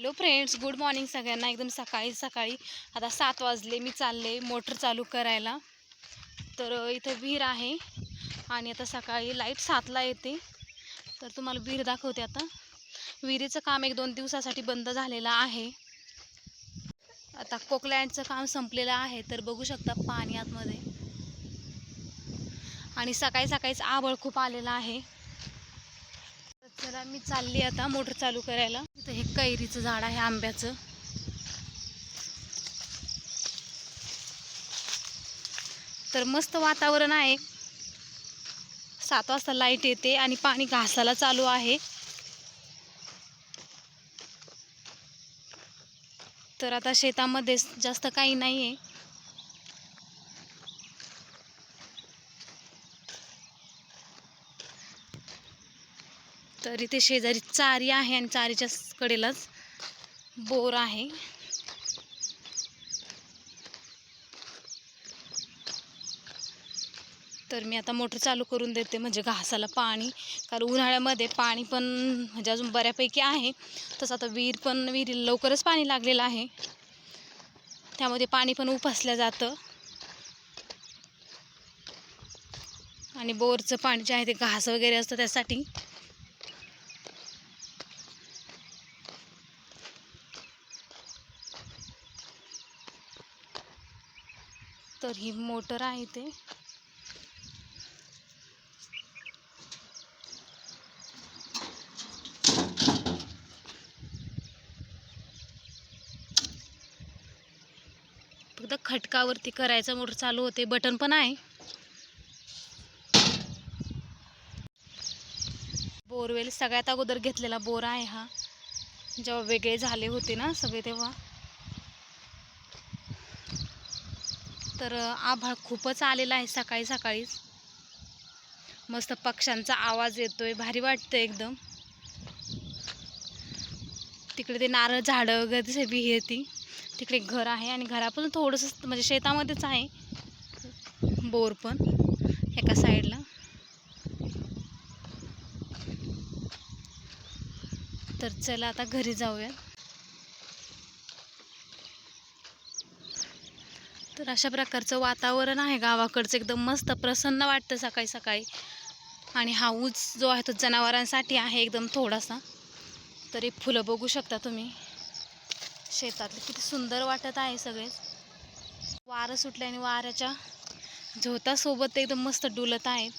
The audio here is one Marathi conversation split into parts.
हॅलो फ्रेंड्स गुड मॉर्निंग सगळ्यांना. एकदम सकाळी सकाळी आता सात वाजले. मी चालले मोटर चालू करायला. तर इथं विहीर आहे आणि आता सकाळी लाइट सातला येते. तर तुम्हाला विहीर दाखवते आता. विहिरीचं काम एक दोन दिवसासाठी बंद झालेलं आहे. आता कोकलँडचं काम संपलेलं आहे. तर बघू शकता पाणी आतमध्ये. आणि सकाळी सकाळीच आबळ खूप आलेलं आहे. चला मी चालली आता मोटर चालू करायला. इथं हे कैरीचं झाड आहे आंब्याचं. तर मस्त वातावरण आहे. सात वाजता लाइट येते आणि पाणी घासाला चालू आहे. तर आता शेतामध्येच जास्त काही नाही आहे तर इथे शेजारी चारी आहे आणि चारीच्या कडेलाच बोर आहे. तर मी आता मोटर चालू करून देते म्हणजे घासाला पाणी. कारण उन्हाळ्यामध्ये पाणी पण म्हणजे अजून बऱ्यापैकी आहे. तसं आता विहीर पण विहिरीला लवकरच पाणी लागलेलं आहे. त्यामध्ये पाणी पण उपासलं जातं. आणि बोरचं पाणी जे आहे ते घास वगैरे असतं त्यासाठी तर ही मोटर आहे ते फक्त खटकावरती करायचं मोटर चालू होते. बटन पण आहे. बोरवेल सगळ्यात अगोदर घेतलेला बोर आहे हा. जेव्हा वेगळे झाले होते ना सगळे तेव्हा. तर आभाळ खूपच आलेला आहे सकाळी सकाळीच. मस्त पक्ष्यांचा आवाज येतोय भारी वाटतं एकदम. तिकडे ते नारळ झाडं वगैरे दिसे विहीर ती. तिकडे घर आहे आणि घरापासून थोडंसं म्हणजे शेतामध्येच आहे. बोर पण एका साईडला. तर चला आता घरी जाऊया. तर अशा प्रकारचं वातावरण आहे. गावाकडचं एकदम मस्त प्रसन्न वाटतं सकाळी सकाळी. आणि हा ऊस जो आहे तो जनावरांसाठी आहे एकदम थोडासा. तरी फुलं बघू शकता तुम्ही. शेतातले किती सुंदर वाटत आहे सगळेच वारं सुटल्याने वाऱ्याच्या झोतासोबत एकदम मस्त डुलत आहेत.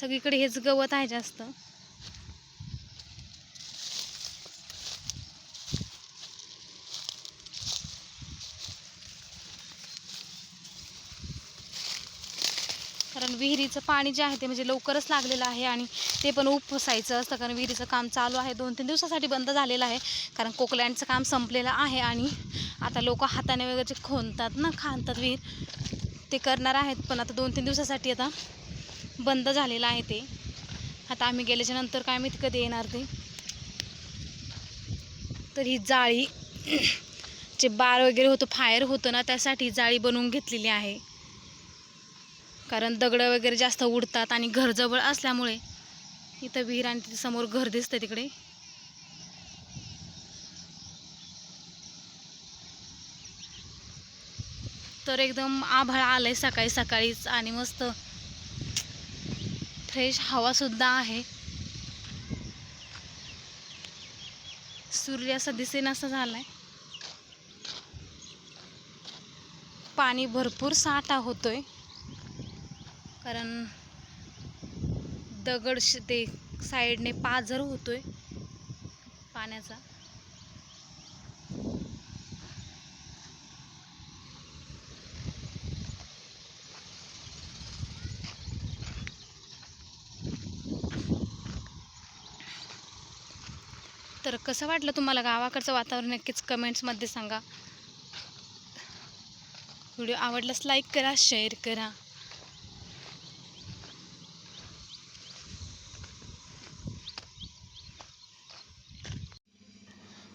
सगळीकडे हेच गवत आहे जास्त. कारण विहिरीचं पाणी जे आहे ते म्हणजे लवकरच लागलेलं आहे आणि ते पण उपसायचं असतं. कारण विहिरीचं काम चालू आहे. दोन तीन दिवसासाठी बंद झालेलं आहे. कारण कोकलँडचं काम संपलेलं आहे आणि आता लोक हाताने वगैरे जे खोनतात ना खाणतात विहीर ते करणार आहेत. पण आता दोन तीन दिवसासाठी आता बंद झालेलं आहे ते. आता आम्ही गेल्याच्यानंतर काय माहिती कधी येणार ते? तर ही जाळी जे बार वगैरे होतं फायर होतं ना त्यासाठी जाळी बनवून घेतलेली आहे. कारण दगडं वगैरे जास्त उडतात आणि घर जवळ असल्यामुळे इथं विहीर आणि तिथे समोर घर दिसतं तिकडे. तर एकदम आभाळ आलंय सकाळी सकाळीच आणि मस्त फ्रेश हवासुद्धा आहे. सूर्य असा झालं आहे पाणी भरपूर साठा होतोय. कारण दगड ते साईडने पाझर होतोय. पाण्याचा. तर कसं वाटलं तुम्हाला? गावाकडचं वातावरण नक्कीच कमेंट्समध्ये सांगा. व्हिडिओ आवडल्यास लाईक करा शेअर करा.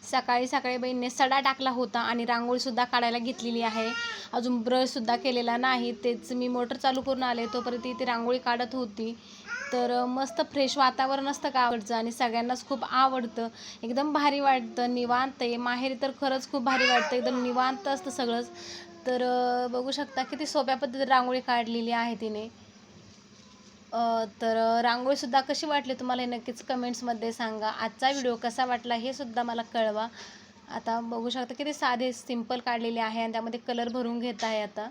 सकाळी सकाळी बहिणीने सडा टाकला होता आणि रांगोळीसुद्धा काढायला घेतलेली आहे. अजून ब्रशसुद्धा केलेला नाही. तेच मी मोटर चालू करून आले. तोपर्यंत ती रांगोळी काढत होती. तर मस्त फ्रेश वातावरण असतं गावाकडचं आणि सगळ्यांनाच खूप आवडतं. एकदम भारी वाटतं निवांत आहे. माहेरी तर खरंच खूप भारी वाटतं. एकदम निवांत असतं सगळंच. तर बघू शकता किती सोप्या पद्धतीने रांगोळी काढलेली आहे तिने. तर रांगोळीसुद्धा कशी वाटली तुम्हाला हे नक्कीच कमेंट्समध्ये सांगा. आजचा व्हिडिओ कसा वाटला हे सुद्धा मला कळवा. आता बघू शकता किती साधे सिंपल काढलेले आहे आणि त्यामध्ये कलर भरून घेत आहे आता.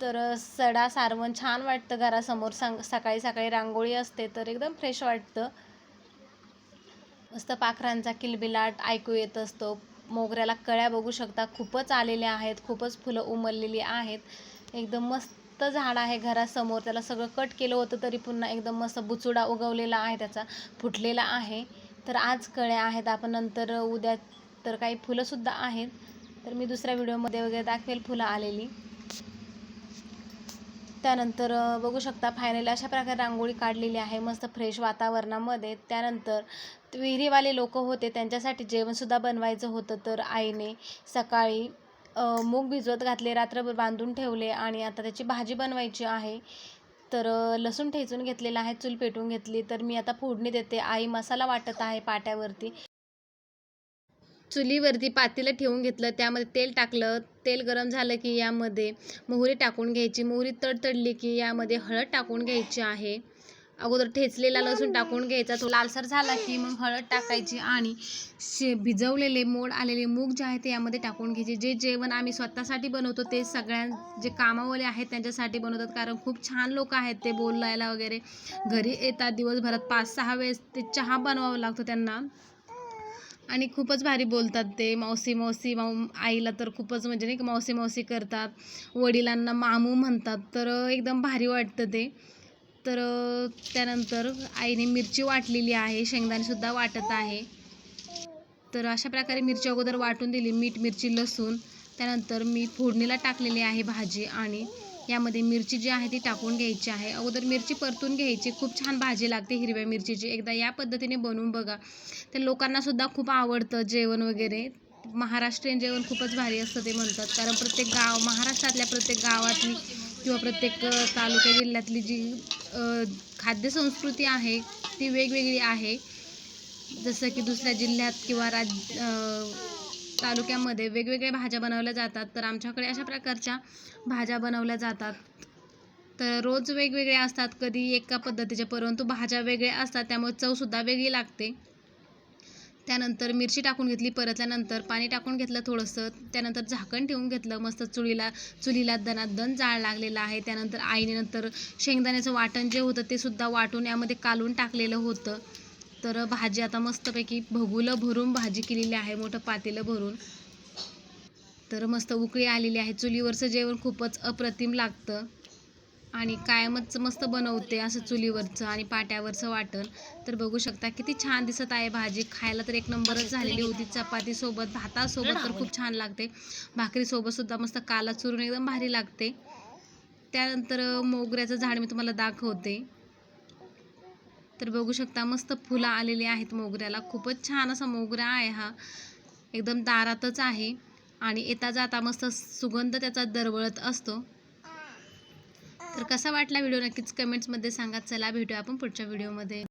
तर सडा सारवण छान वाटतं घरासमोर. सांग सकाळी सकाळी रांगोळी असते तर एकदम फ्रेश वाटतं. मस्त पाखरांचा किलबिलाट ऐकू येत असतो. मोगऱ्याला कळ्या बघू शकता. खूपच आलेल्या आहेत. खूपच फुलं उमललेली आहेत. एकदम मस्त झाड आहे घरासमोर. त्याला सगळं कट केलं होतं तरी पुन्हा एकदम मस्त बुचुडा उगवलेला आहे त्याचा. फुटलेला आहे. तर आज कळ्या आहेत. आपण नंतर उद्या तर काही फुलंसुद्धा आहेत. तर मी दुसऱ्या व्हिडिओमध्ये वगैरे दाखवेल फुलं आलेली. त्यानंतर बघू शकता फायनल अशा प्रकारे रांगोळी काढलेली आहे मस्त फ्रेश वातावरणामध्ये. त्यानंतर विहिरीवाले लोक होते त्यांच्यासाठी जेवणसुद्धा बनवायचं होतं. तर आईने सकाळी मूग भिजवत घातले रात्रभर बांधून ठेवले आणि आता त्याची भाजी बनवायची आहे. तर लसूण ठेचून घेतलेला आहे चूल पेटवून घेतली. तर मी आता फोडणी देते. आई मसाला वाटत आहे पाट्यावरती. चुलीवरती पातेलं ठेवून घेतलं त्यामध्ये तेल टाकलं. तेल गरम झालं की यामध्ये मोहरी टाकून घ्यायची. मोहरी तडतडली की यामध्ये हळद टाकून घ्यायची आहे. अगोदर ठेचलेला लसूण टाकून घ्यायचा. तो लालसर झाला की मग हळद टाकायची आणि शे भिजवलेले मोड आलेले मूग जे आहे ते यामध्ये टाकून घ्यायचे. जे जेवण आम्ही स्वतःसाठी बनवतो ते सगळ्यां जे कामावाले आहेत त्यांच्यासाठी बनवतात. कारण खूप छान लोक आहेत ते बोलायला वगैरे. घरी येतात दिवसभरात पाच सहा वेळेस ते चहा बनवावा लागतो त्यांना. आणि खूपच भारी बोलतात ते. मावसी मावसी माऊ आईला तर खूपच म्हणजे नाही का मावसी मावशी करतात. वडिलांना मामू म्हणतात. तर एकदम भारी वाटतं ते. तर त्यानंतर आईने मिरची वाटलेली आहे. शेंगदाणेसुद्धा वाटत आहे. तर अशा प्रकारे मिरची अगोदर वाटून दिली. मीठ मिरची लसूण. त्यानंतर मी फोडणीला टाकलेली आहे भाजी आणि यामध्ये मिरची जी आहे ती टाकून घ्यायची आहे. अगोदर मिरची परतून घ्यायची. खूप छान भाजी लागते हिरव्या मिरचीची. एकदा या पद्धतीने बनवून बघा. तर लोकांनासुद्धा खूप आवडतं जेवण वगैरे. महाराष्ट्रीयन जेवण खूपच भारी असतं ते म्हणतात. कारण प्रत्येक गाव महाराष्ट्रातल्या प्रत्येक गावातली किंवा प्रत्येक तालुक्या तालुका जिल्ह्यातली जी खाद्यसंस्कृती आहे ती वेगवेगळी आहे. जसं की दुसऱ्या जिल्ह्यात किंवा राज तालुक्यामध्ये वेगवेगळ्या भाज्या बनवल्या जातात. तर आमच्याकडे अशा प्रकारच्या भाज्या बनवल्या जातात. तर रोज वेगवेगळ्या असतात. कधी एका पद्धतीच्या परंतु भाज्या वेगळ्या असतात. त्यामुळे चवसुद्धा वेगळी लागते. त्यानंतर मिरची टाकून घेतली. परतल्यानंतर पाणी टाकून घेतलं थोडंसं. त्यानंतर झाकण ठेवून घेतलं. मस्त चुलीला चुलीला दणादण जाळ लागलेला आहे. त्यानंतर आईने नंतर शेंगदाण्याचं वाटण जे होतं ते सुद्धा वाटून यामध्ये कालून टाकलेलं होतं. तर भाजी आता मस्तपैकी भगुलं भरून भाजी केलेली आहे मोठं पातेलं भरून. तर मस्त उकळी आलेली आहे. चुलीवरचं जेवण खूपच अप्रतिम लागतं. आणि कायमच मस्त बनवते असं चुलीवरचं आणि पाट्यावरचं वाटण. तर बघू शकता किती छान दिसत आहे भाजी. खायला तर एक नंबरच झालेली होती. चपातीसोबत भातासोबत तर खूप छान लागते. भाकरीसोबतसुद्धा मस्त काला चुरून एकदम भारी लागते. त्यानंतर मोगऱ्याचं झाड मी तुम्हाला दाखवते. तर बघू शकता मस्त फुलं आलेली आहेत मोगऱ्याला. खूपच छान असा मोगरा आहे हा. एकदम दारातच आहे. आणि येता जाता मस्त सुगंध त्याचा दरवळत असतो. तर कसा वाटला व्हिडिओ? नक्कीच कमेंट्समध्ये सांगा. चला भेटूया आपण पुढच्या व्हिडिओमध्ये.